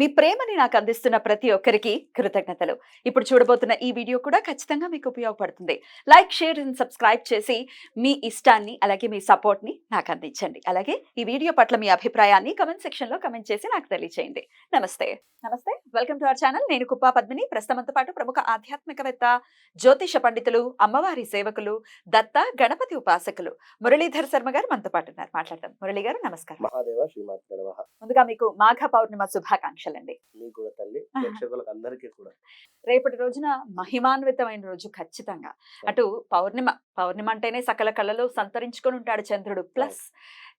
మీ ప్రేమని నాకు అందిస్తున్న ప్రతి ఒక్కరికి కృతజ్ఞతలు. ఇప్పుడు చూడబోతున్న ఈ వీడియో కూడా ఖచ్చితంగా మీకు ఉపయోగపడుతుంది. లైక్ షేర్ అండ్ సబ్స్క్రైబ్ చేసి మీ ఇష్టాన్ని అలాగే మీ సపోర్ట్ని నాకు అందించండి. అలాగే ఈ వీడియో పట్ల మీ అభిప్రాయాన్ని కమెంట్ సెక్షన్లో కమెంట్ చేసి నాకు తెలియజేయండి నమస్తే. నమస్తే. వెల్కమ్ టు అవర్ ఛానల్ నేను కుప్ప పద్మిని. ప్రస్తుతంతో పాటు ప్రముఖ ఆధ్యాత్మికవేత్త జ్యోతిష పండితులు అమ్మవారి సేవకులు దత్త గణపతి ఉపాసకులు మురళీధర్ శర్మ గారు మనతో పాటు ఉన్నారు. మాట్లాడతాం మురళి గారు నమస్కారం. ముందుగా మీకు మాఘ పౌర్ణిమ శుభాకాంక్షలండి మీకు కూడా తల్లి ఆహా. ప్రేక్షకులకు అందరికీ కూడా. రేపటి రోజున మహిమాన్వితమైన రోజు ఖచ్చితంగా. అటు పౌర్ణిమ పౌర్ణిమ అంటేనే సకల కళలో సంతరించుకొని ఉంటాడు చంద్రుడు. ప్లస్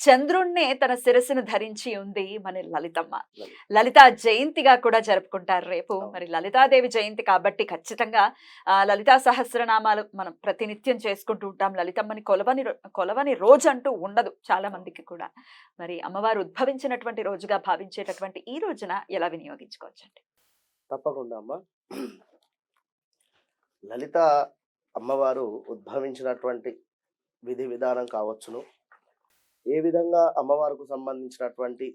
చంద్రుణ్ణే తన శిరస్సును ధరించి ఉంది మన లలితమ్మ. లలిత. జయంతిగా కూడా జరుపుకుంటారు రేపు. మరి లలితాదేవి జయంతి కాబట్టి ఖచ్చితంగా లలితా సహస్రనామాలు మనం ప్రతినిత్యం చేసుకుంటూ ఉంటాం. లలితమ్మని కొలవని కొలవని రోజు అంటూ ఉండదు చాలా మందికి కూడా. మరి అమ్మవారు ఉద్భవించినటువంటి రోజుగా భావించేటటువంటి ఈ రోజున ఎలా వినియోగించుకోవచ్చండి? తప్పకుండా అమ్మ. లలిత అమ్మవారు ఉద్భవించినటువంటి విధి విధానం కావచ్చును. ఏ విధంగా అమ్మవారికి సంబంధించినటువంటి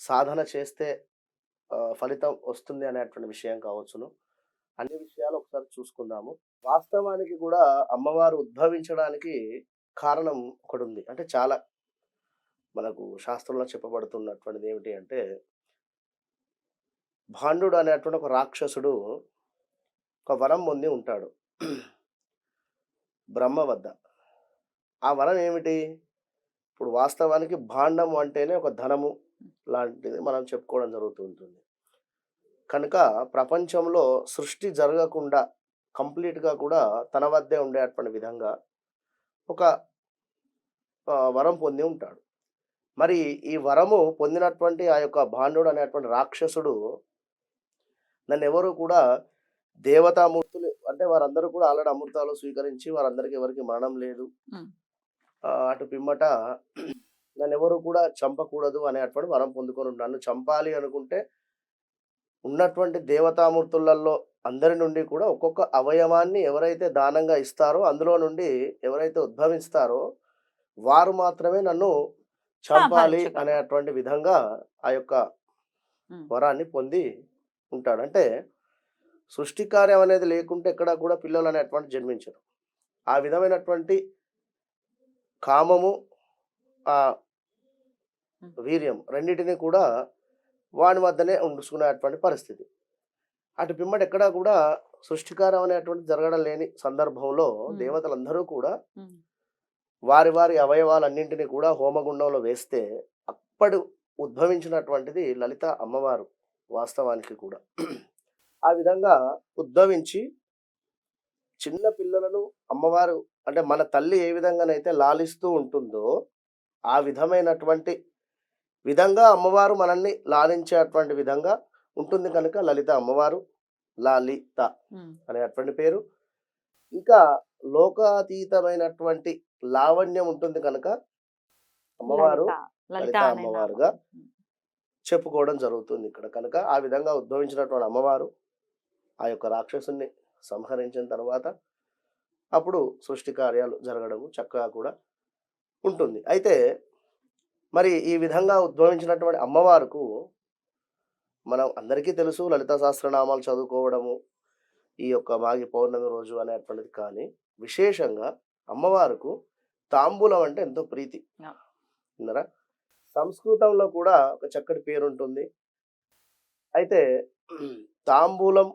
సాధన చేస్తే ఫలితం వస్తుంది అనేటువంటి విషయం కావచ్చును. అన్ని విషయాలు ఒకసారి చూసుకుందాము. వాస్తవానికి కూడా అమ్మవారు ఉద్భవించడానికి కారణం ఒకటి ఉంది అంటే చాలా మనకు శాస్త్రంలో చెప్పబడుతున్నటువంటిది ఏమిటి అంటే భాండుడు అనేటువంటి ఒక రాక్షసుడు ఒక వరం పొంది ఉంటాడు. బ్రహ్మ వద్ద. ఆ వరం ఏమిటి? ఇప్పుడు వాస్తవానికి భాండం అంటేనే ఒక ధనము లాంటిది మనం చెప్పుకోవడం జరుగుతూ ఉంటుంది. కనుక ప్రపంచంలో సృష్టి జరగకుండా కంప్లీట్గా కూడా తన వద్దే ఉండేటువంటి విధంగా ఒక వరం పొంది ఉంటాడు. మరి ఈ వరము పొందినటువంటి ఆ యొక్క భాండుడు అనేటువంటి రాక్షసుడు నన్ను ఎవరు కూడా దేవతామూర్తులు అంటే వారందరూ కూడా ఆల్రెడీ అమృతాలు స్వీకరించి వారందరికీ ఎవరికి మరణం లేదు. అటు పిమ్మట నన్ను ఎవరు కూడా చంపకూడదు అనేటువంటి వరం పొందుకొని ఉన్నాను. నన్ను చంపాలి అనుకుంటే ఉన్నటువంటి దేవతామూర్తులలో అందరి నుండి కూడా ఒక్కొక్క అవయవాన్ని ఎవరైతే దానంగా ఇస్తారో అందులో నుండి ఎవరైతే ఉద్భవిస్తారో వారు మాత్రమే నన్ను చంపాలి. అనేటువంటి విధంగా ఆ యొక్క. వరాన్ని పొంది ఉంటాడు అంటే సృష్టి కార్యం అనేది లేకుంటే ఎక్కడ కూడా పిల్లలు అనేటువంటి జన్మించరు ఆ విధమైనటువంటి కామము ఆ. వీర్యం రెండింటిని కూడా వాని వద్దనే ఉంచుకునేటువంటి పరిస్థితి అటు పిమ్మట ఎక్కడా కూడా సృష్టికారం అనేటువంటి జరగడం లేని సందర్భంలో. దేవతలందరూ కూడా. వారి వారి అవయవాలన్నింటినీ కూడా హోమగుండంలో వేస్తే అప్పటి ఉద్భవించినటువంటిది లలిత అమ్మవారు వాస్తవానికి కూడా ఆ విధంగా ఉద్భవించి చిన్న పిల్లలను అమ్మవారు అంటే మన తల్లి ఏ విధంగానైతే లాలిస్తూ ఉంటుందో ఆ విధమైనటువంటి విధంగా అమ్మవారు మనల్ని లాలించేటువంటి విధంగా ఉంటుంది కనుక లలిత అమ్మవారు లాలిత. అనేటువంటి పేరు ఇంకా లోకాతీతమైనటువంటి లావణ్యం ఉంటుంది కనుక అమ్మవారు లలిత, అమ్మవారుగా. చెప్పుకోవడం జరుగుతుంది ఇక్కడ కనుక ఆ విధంగా ఉద్భవించినటువంటి అమ్మవారు ఆ యొక్క రాక్షసుని సంహరించిన తర్వాత అప్పుడు సృష్టి కార్యాలు జరగడము చక్కగా కూడా ఉంటుంది. అయితే మరి ఈ విధంగా ఉద్భవించినటువంటి అమ్మవారుకు మనం అందరికీ తెలుసు లలిత సహస్రనామాలు చదువుకోవడము ఈ యొక్క మాగి పౌర్ణమి రోజు అనేటువంటిది కానీ విశేషంగా అమ్మవారుకు తాంబూలం అంటే ఎంతో ప్రీతి. విన్నారా? సంస్కృతంలో కూడా ఒక చక్కటి పేరు ఉంటుంది అయితే తాంబూలం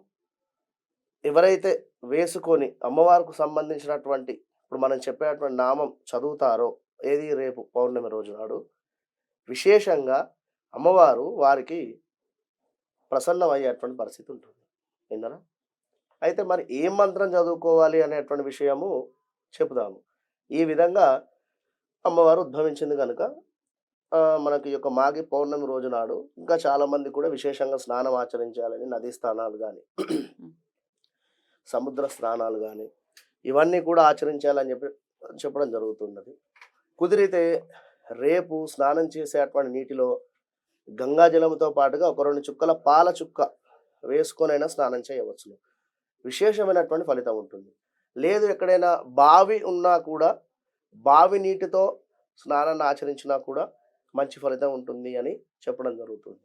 ఎవరైతే వేసుకొని అమ్మవారికి సంబంధించినటువంటి ఇప్పుడు మనం చెప్పేటువంటి నామం చదువుతారో ఏది? రేపు పౌర్ణమి రోజు నాడు. విశేషంగా అమ్మవారు వారికి ప్రసన్నమయ్యేటువంటి పరిస్థితి ఉంటుంది. విన్నారా? అయితే మరి ఏ మంత్రం చదువుకోవాలి అనేటువంటి విషయము చెబుదాము. ఈ విధంగా అమ్మవారు ఉద్భవించింది కనుక మనకి ఈ యొక్క మాగి పౌర్ణమి రోజు నాడు ఇంకా చాలామంది కూడా విశేషంగా స్నానం ఆచరించాలని నదీ స్థానాలు కానీ సముద్ర స్నానాలు కానీ ఇవన్నీ కూడా ఆచరించాలని చెప్పి చెప్పడం జరుగుతున్నది. కుదిరితే రేపు స్నానం చేసేటువంటి నీటిలో గంగా జలంతో పాటుగా ఒక రెండు చుక్కల పాల చుక్క వేసుకొనైనా స్నానం చేయవచ్చును. విశేషమైనటువంటి ఫలితం ఉంటుంది. లేదు ఎక్కడైనా బావి ఉన్నా కూడా బావి నీటితో స్నానాన్ని ఆచరించినా కూడా మంచి ఫలితం ఉంటుంది అని చెప్పడం జరుగుతుంది.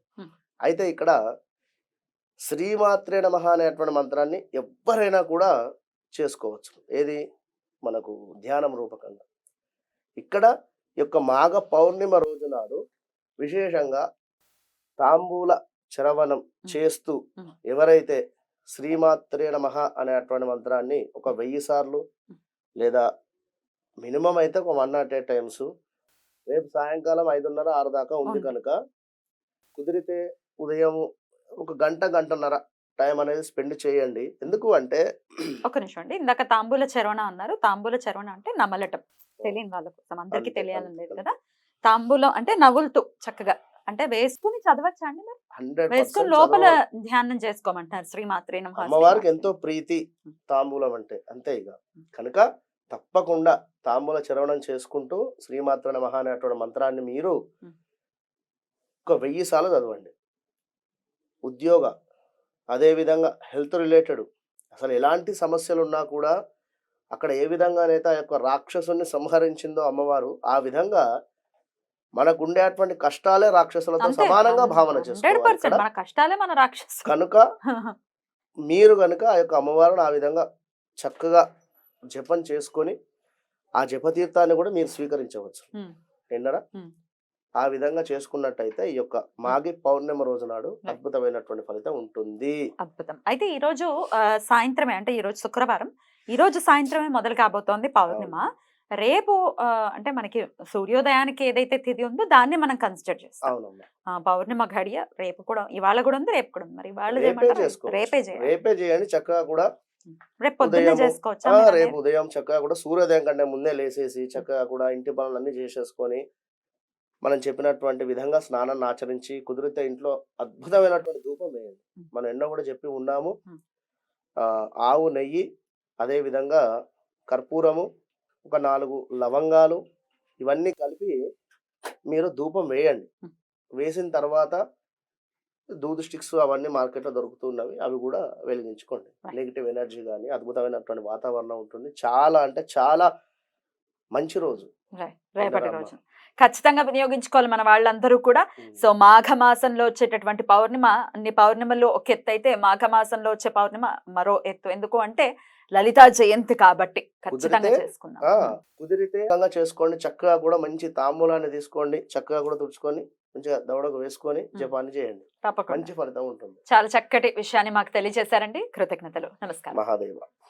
అయితే ఇక్కడ శ్రీమాత్రే నమ అనేటువంటి మంత్రాన్ని ఎవరైనా కూడా చేసుకోవచ్చు. ఏది? మనకు ధ్యానం రూపకంగా. ఇక్కడ యొక్క మాఘ పౌర్ణిమ రోజు నాడు విశేషంగా తాంబూల చరవణం చేస్తూ. ఎవరైతే శ్రీమాత్రే నమ అనేటువంటి మంత్రాన్ని ఒక వెయ్యి సార్లు లేదా మినిమం అయితే ఒక వన్ నాట్ ఎయిట్ టైమ్స్ రేపు సాయంకాలం ఐదున్నర ఆరు దాకా ఉంది. కనుక కుదిరితే ఉదయం ఒక గంట గంటన్నర టైం అనేది స్పెండ్ చేయండి. ఎందుకు అంటే ఒక నిమిషం అండి. ఇందాక తాంబూల చరవణ అన్నారు. తాంబూల చరవణ అంటే నమలటం. తెలియని వాళ్ళ కోసం అందరికీ తెలియాలని లేదు. కదా. తాంబూలం అంటే నవ్వులుతూ చక్కగా. అంటే వేసుకుని చదవచ్చా అండి వేసుకుని లోపల ధ్యానం చేసుకోమంటారు శ్రీమాత్రే అమ్మవారికి ఎంతో ప్రీతి. తాంబూలం అంటే. అంతే ఇక కనుక తప్పకుండా తాంబూల చరవణం చేసుకుంటూ శ్రీమాత్ర నమః అనేటువంటి మంత్రాన్ని మీరు. ఒక వెయ్యి సార్లు చదవండి. ఉద్యోగ అదేవిధంగా హెల్త్ రిలేటెడ్. అసలు ఎలాంటి సమస్యలు ఉన్నా కూడా అక్కడ ఏ విధంగానైతే ఆ యొక్క రాక్షసుని సంహరించిందో అమ్మవారు ఆ విధంగా మనకు ఉండేటువంటి కష్టాలే రాక్షసులతో సమానంగా భావన రాక్షసు కనుక మీరు కనుక ఆ యొక్క అమ్మవారిని ఆ విధంగా చక్కగా జపం చేసుకొని ఆ జపతీర్థాన్ని కూడా మీరు స్వీకరించవచ్చు. విన్నారా. ఆ విధంగా చేసుకున్నట్టయితే ఈ యొక్క మాఘి పౌర్ణిమ రోజు నాడు. అద్భుతమైనటువంటి ఫలితం ఉంటుంది. అద్భుతం. అయితే ఈ రోజు సాయంత్రమే అంటే ఈ రోజు శుక్రవారం. ఈ రోజు సాయంత్రమే మొదలు కాబోతోంది పౌర్ణిమ. రేపు అంటే మనకి సూర్యోదయానికి ఏదైతే తిథి ఉందో దాన్ని మనం కన్సిడర్ చేస్తాం. పౌర్ణిమ ఘడియ రేపు కూడా ఇవాళ కూడా ఉంది రేపు కూడా ఉంది. మరి ఇవాళ రేపే చేయాలి. రేపే చేయండి చక్కగా కూడా రేపు? ఉదయం చక్కగా కూడా సూర్యోదయం కంటే ముందే లేసేసి చక్కగా కూడా ఇంటి పనులన్నీ చేసేసుకొని మనం చెప్పినటువంటి విధంగా స్నానాన్ని ఆచరించి కుదిరితే ఇంట్లో అద్భుతమైనటువంటి ధూపం వేయండి. మనం ఎన్నో కూడా చెప్పి ఉన్నాము. ఆవు నెయ్యి అదే విధంగా కర్పూరము ఒక నాలుగు లవంగాలు ఇవన్నీ కలిపి మీరు ధూపం వేయండి. వేసిన తర్వాత దూదు స్టిక్స్ అవన్నీ మార్కెట్లో దొరుకుతున్నవి అవి కూడా వెలిగించుకోండి. నెగిటివ్ ఎనర్జీ కానీ అద్భుతమైనటువంటి వాతావరణం ఉంటుంది. చాలా అంటే చాలా మంచి రోజు. రేపటి. రోజు. ఖచ్చితంగా వినియోగించుకోవాలి మన వాళ్ళందరూ కూడా. సో మాఘమాసంలో వచ్చేటటువంటి పౌర్ణిమ అన్ని పౌర్ణిమల్లో ఒక ఎత్తు అయితే మాఘమాసంలో వచ్చే పౌర్ణిమ మరో ఎత్తు. ఎందుకు అంటే లలితా జయంతి కాబట్టి ఖచ్చితంగా కుదిరితే, విధంగా చేసుకోండి. చక్కగా కూడా మంచి తాంబూలాన్ని తీసుకోండి. చక్కగా కూడా తుడుచుకొని మంచిగా దవడకు వేసుకొని జపాన్ని చేయండి. తప్పకుండా. మంచి ఫలితం ఉంటుంది. చాలా చక్కటి విషయాన్ని మాకు తెలియజేశారండి. కృతజ్ఞతలు. నమస్కారం. మహాదేవ.